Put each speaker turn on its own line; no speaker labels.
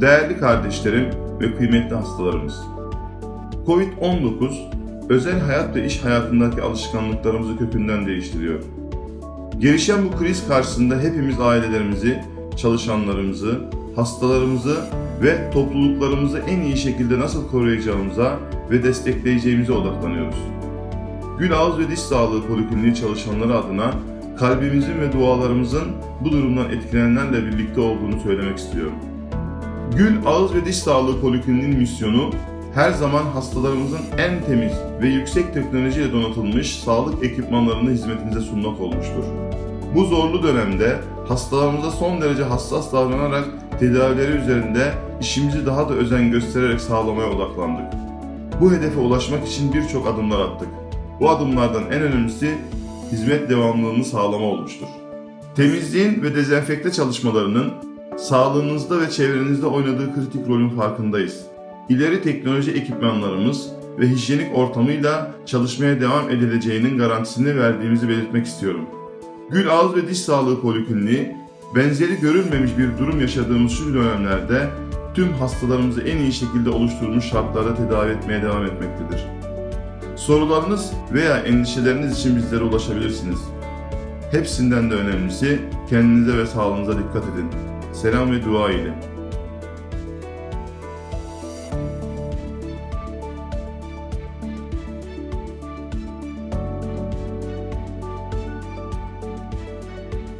değerli kardeşlerim ve kıymetli hastalarımız. Covid-19 özel hayat ve iş hayatındaki alışkanlıklarımızı kökünden değiştiriyor. Gelişen bu kriz karşısında hepimiz ailelerimizi, çalışanlarımızı, hastalarımızı ve topluluklarımızı en iyi şekilde nasıl koruyacağımıza ve destekleyeceğimize odaklanıyoruz. Gül Ağız ve Diş Sağlığı Polikliniği çalışanları adına kalbimizin ve dualarımızın bu durumdan etkilenenlerle birlikte olduğunu söylemek istiyorum. Gül Ağız ve Diş Sağlığı Polikliniğinin misyonu her zaman hastalarımızın en temiz ve yüksek teknolojiyle donatılmış sağlık ekipmanlarını hizmetinize sunmak olmuştur. Bu zorlu dönemde hastalarımıza son derece hassas davranarak tedavileri üzerinde işimizi daha da özen göstererek sağlamaya odaklandık. Bu hedefe ulaşmak için birçok adımlar attık. Bu adımlardan en önemlisi hizmet devamlılığını sağlama olmuştur. Temizliğin ve dezenfekte çalışmalarının sağlığınızda ve çevrenizde oynadığı kritik rolün farkındayız. İleri teknoloji ekipmanlarımız ve hijyenik ortamıyla çalışmaya devam edileceğinin garantisini verdiğimizi belirtmek istiyorum. Gül Ağız ve Diş Sağlığı Polikliniği, benzeri görülmemiş bir durum yaşadığımız şu dönemlerde tüm hastalarımızı en iyi şekilde oluşturulmuş şartlarda tedavi etmeye devam etmektedir. Sorularınız veya endişeleriniz için bizlere ulaşabilirsiniz. Hepsinden de önemlisi kendinize ve sağlığınıza dikkat edin. Selam ve dua ile.